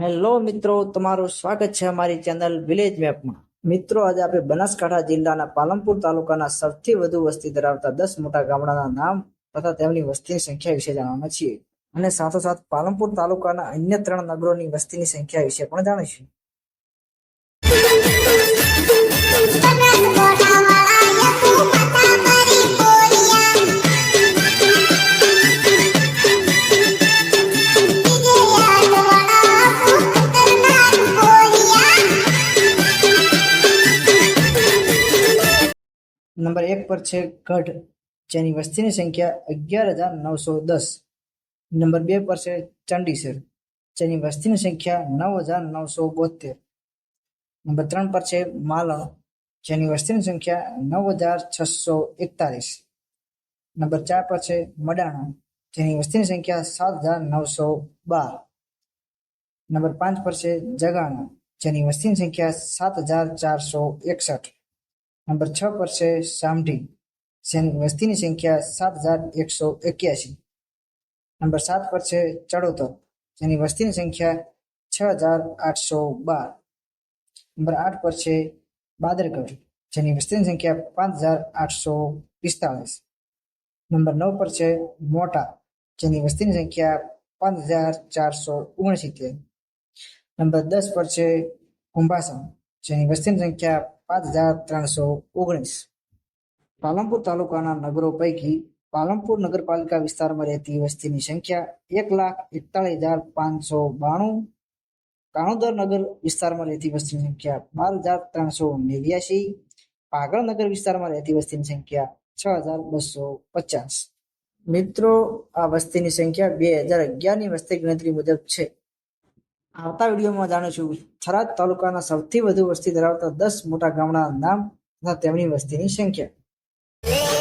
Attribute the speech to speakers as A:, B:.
A: Hello મિત્રો, તમારું સ્વાગત છે અમારી ચેનલ વિલેજ મેપમાં મિત્રો, આજે આપણે બનાસકાંઠા જિલ્લાના પાલનપુર તાલુકાના સૌથી વધુ વસ્તી ધરાવતા દસ મોટા ગામડાના નામ તથા તેમની વસ્તીની સંખ્યા વિશે જાણવાના છીએ. અને સાથોસાથ પાલનપુર તાલુકાના અન્ય ત્રણ નગરોની વસ્તીની સંખ્યા વિશે પણ જાણીશું. નંબર એક પર છે ગઢ જેની વસ્તીની સંખ્યા અગિયાર હજાર નવસો દસ નંબર બે પર છે ચંડીસર જેની વસ્તીની સંખ્યા નવ હજાર નવસો બોતેર નંબર ત્રણ પર છે માલણ જેની વસ્તીની સંખ્યા નવ હજાર છસો એકતાલીસ નંબર ચાર પર છે મડાણા જેની વસ્તીની સંખ્યા સાત હજાર નવસો બાર નંબર પાંચ પર છે જગાણા જેની વસ્તીની સંખ્યા સાત હજાર ચારસો એકસઠ નંબર છ પર છે સામઢી. વસ્તીની સંખ્યા સાત હજાર એકસો એક્યાસી નંબર સાત પર છે ચડોતર. જેની વસ્તીની સંખ્યા છ હજાર આઠસો બાર. નંબર આઠ પર છે બાદરગઢ. જેની વસ્તીની સંખ્યા પાંચ હજાર આઠસો પિસ્તાળીસ. નંબર નવ પર છે મોટા. જેની વસ્તીની સંખ્યા પાંચ હજાર ચારસો ઓગણસિત્તેર. નંબર દસ પર છે કુંભાસણ. જેની વસ્તીની સંખ્યા પાંચ હજાર ત્રણસો ઓગણીસ. પાલનપુર તાલુકાના નગરો પૈકી પાલનપુર નગરપાલિકા વિસ્તારમાં રહેતી વસ્તીની સંખ્યા એક લાખ એકતાળીસ હજાર પાંચસો બાણું. કાણોદર નગર વિસ્તારમાં રહેતી વસ્તીની સંખ્યા બાર હજાર ત્રણસો નેવ્યાસી પાગળ નગર વિસ્તારમાં રહેતી વસ્તીની સંખ્યા છ હજાર બસો પચાસ. મિત્રો, આ વસ્તીની સંખ્યા બે હજાર અગિયારની વસ્તી ગણતરી મુજબ છે. આવતા વિડીયોમાં જાણીશું થરાદ તાલુકાના સૌથી વધુ વસ્તી ધરાવતા દસ મોટા ગામના નામ તથા તેમની વસ્તીની સંખ્યા.